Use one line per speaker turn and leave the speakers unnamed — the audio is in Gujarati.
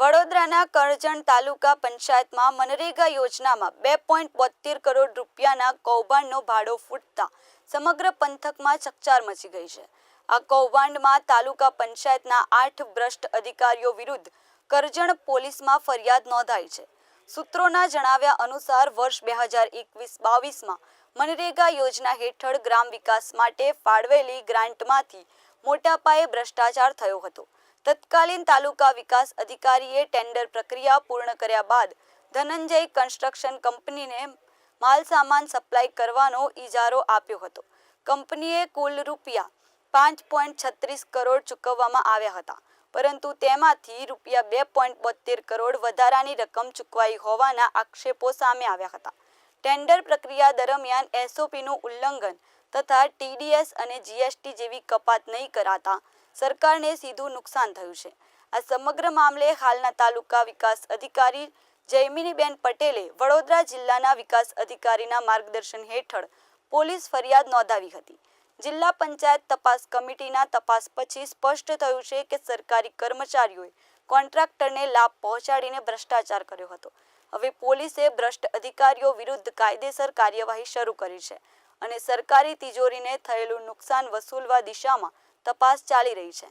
વડોદરાના કરજણ તાલુકા પંચાયતમાં મનરેગા યોજનામાં બે પોઈન્ટ બોતેર કરોડ રૂપિયાના કૌભાંડનો ભાડો ફૂટતા સમગ્ર પંથકમાં ચકચાર મચી ગઈ છે. આ કૌભાંડમાં તાલુકા પંચાયતના આઠ ભ્રષ્ટ અધિકારીઓ વિરુદ્ધ કરજણ પોલીસમાં ફરિયાદ નોંધાઈ છે. સૂત્રોના જણાવ્યા અનુસાર વર્ષ બે હજાર એકવીસ બાવીસમાં મનરેગા યોજના હેઠળ ગ્રામ વિકાસ માટે ફાળવેલી ગ્રાન્ટમાંથી મોટા પાયે ભ્રષ્ટાચાર થયો હતો. તત્કાલીન તાલુકા વિકાસ અધિકારીએ ટેન્ડર પ્રક્રિયા પૂર્ણ કર્યા બાદ ધનંજય કન્સ્ટ્રક્શન કંપનીને માલ સામાન સપ્લાય કરવાનો ઇજારો આપ્યો હતો. કંપનીએ કુલ રૂપિયા પાંચ પોઈન્ટ છત્રીસ કરોડ ચૂકવવામાં આવ્યા હતા, પરંતુ તેમાંથી રૂપિયા બે પોઈન્ટ બોતેર કરોડ વધારાની રકમ ચૂકવાઈ હોવાના આક્ષેપો સામે આવ્યા હતા. ટેન્ડર પ્રક્રિયા દરમિયાન એસઓપીનું ઉલ્લંઘન તથા ટીડીએસ અને જીએસટી જેવી કપાત નહીં કરાતા સરકારને સીધું નુકસાન થયું છે. આ સમગ્ર મામલે હાલના તાલુકા વિકાસ અધિકારી જયમિનીબેન પટેલે વડોદરા જિલ્લાના વિકાસ અધિકારીના માર્ગદર્શન હેઠળ પોલીસ ફરિયાદ નોંધાવી હતી. જિલ્લા પંચાયત તપાસ કમિટીના તપાસ પછી સ્પષ્ટ થયું છે કે સરકારી કર્મચારીઓએ કોન્ટ્રાક્ટરને લાભ પહોંચાડીને ભ્રષ્ટાચાર કર્યો હતો. હવે પોલીસે ભ્રષ્ટ અધિકારીઓ વિરુદ્ધ કાયદેસર કાર્યવાહી શરૂ કરી છે અને સરકારી તિજોરીને થયેલું નુકસાન વસૂલવા દિશામાં તપાસ ચાલી રહી છે.